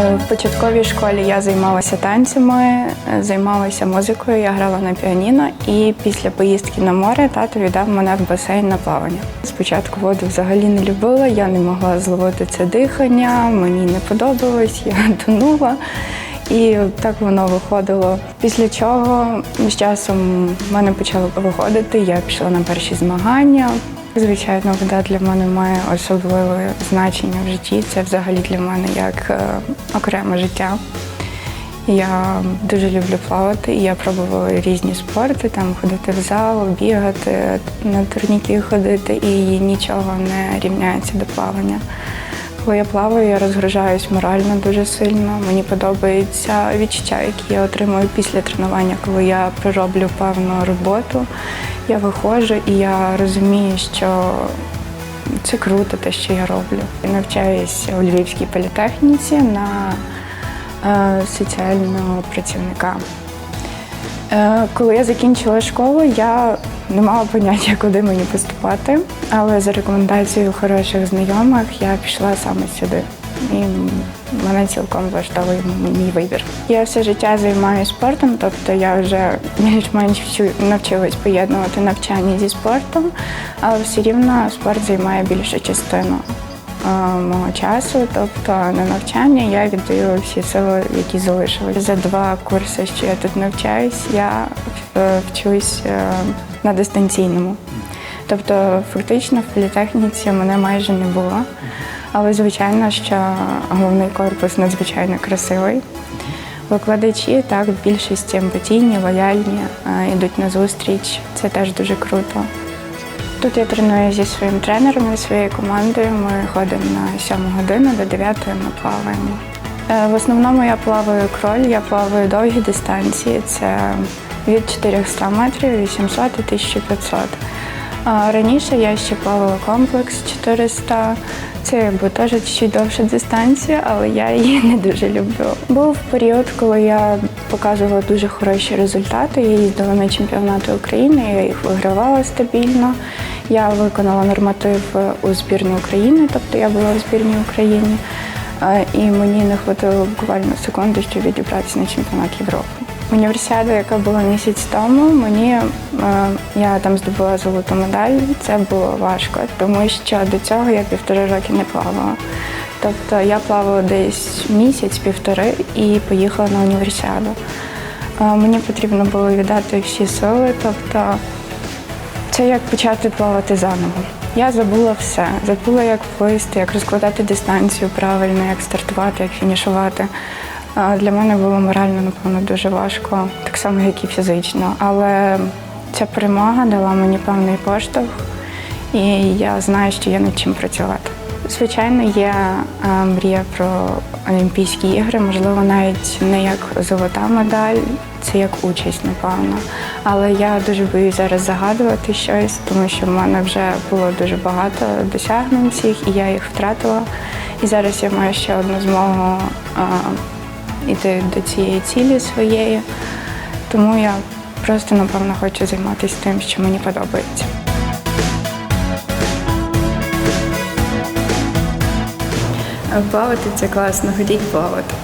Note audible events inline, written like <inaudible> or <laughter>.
Е, В початковій школі я займалася танцями, е, займалася музикою, я грала на піаніно і після поїздки на море тато віддав мене в басейн на плавання. Спочатку воду взагалі не любила, я не могла зловити це дихання, мені не подобалось, я <laughs> тонула. І так воно виходило. Після чого з часом в мене почало виходити, я пішла на перші змагання. Звичайно, вода для мене має особливе значення в житті. Це взагалі для мене як е, окреме життя. Я дуже люблю плавати, я пробувала різні спорти, там ходити в зал, бігати, на турніки ходити, і нічого не рівняється до плавання. Коли я плаваю, я розгружаюсь морально дуже сильно. Мені подобається відчуття, які я отримую після тренування, коли я пророблю певну роботу. Я виходжу і я розумію, що це круто, те, що я роблю. Я навчаюся у Львівській політехніці на е, соціального працівника. Е, Коли я закінчила школу, я не мала поняття, куди мені поступати, але за рекомендацією хороших знайомих я пішла саме сюди. І мене цілком влаштовує мій вибір. Я все життя займаюся спортом, тобто я вже більш-менш навчилась поєднувати навчання зі спортом, але все рівно спорт займає більшу частину мого часу, тобто на навчання я віддаю всі сили, які залишились. За два курси, що я тут навчаюсь, я е, вчусь е, на дистанційному. Тобто, фактично в політехніці мене майже не було. Але звичайно, що головний корпус надзвичайно красивий. Викладачі так в більшості емпатійні, лояльні, е, йдуть на зустріч. Це теж дуже круто. Тут я треную зі своїм тренером і своєю командою. Ми ходимо на 7 годину до 9 ми плаваємо. Е, В основному я плаваю кроль, я плаваю довгі дистанції. Це від 400 метрів, 800 і 1500. Раніше я ще плавала комплекс 400. Це якби теж чуть довша дистанція, але я її не дуже люблю. Був період, коли я показувала дуже хороші результати. Я їздила на чемпіонати України, я їх вигравала стабільно. Я виконала норматив у збірну України, тобто я була в збірній Україні. Е, І мені не хватило буквально секунди, щоб відібратися на чемпіонат Європи. Універсіада, яка була місяць тому, мені е, я там здобула золоту медаль. Це було важко, тому що до цього я півтори роки не плавала. Тобто я плавала десь місяць-півтори і поїхала на універсіаду. Е, Мені потрібно було віддати всі сили, тобто це як почати плавати заново. Я забула все. Забула, як плисти, як розкладати дистанцію правильно, як стартувати, як фінішувати. Для мене було морально, напевно, дуже важко, так само, як і фізично. Але ця перемога дала мені певний поштовх, і я знаю, що є над чим працювати. Звичайно, є е, мрія про Олімпійські ігри, можливо, навіть не як золота медаль, це як участь, напевно. Але я дуже боюсь зараз загадувати щось, тому що в мене вже було дуже багато досягнень цих, і я їх втратила. І зараз я маю ще одну змогу е, іти до цієї цілі своєї. Тому я просто, напевно, хочу займатися тим, що мені подобається. Плавати це класно, ходіть плавати.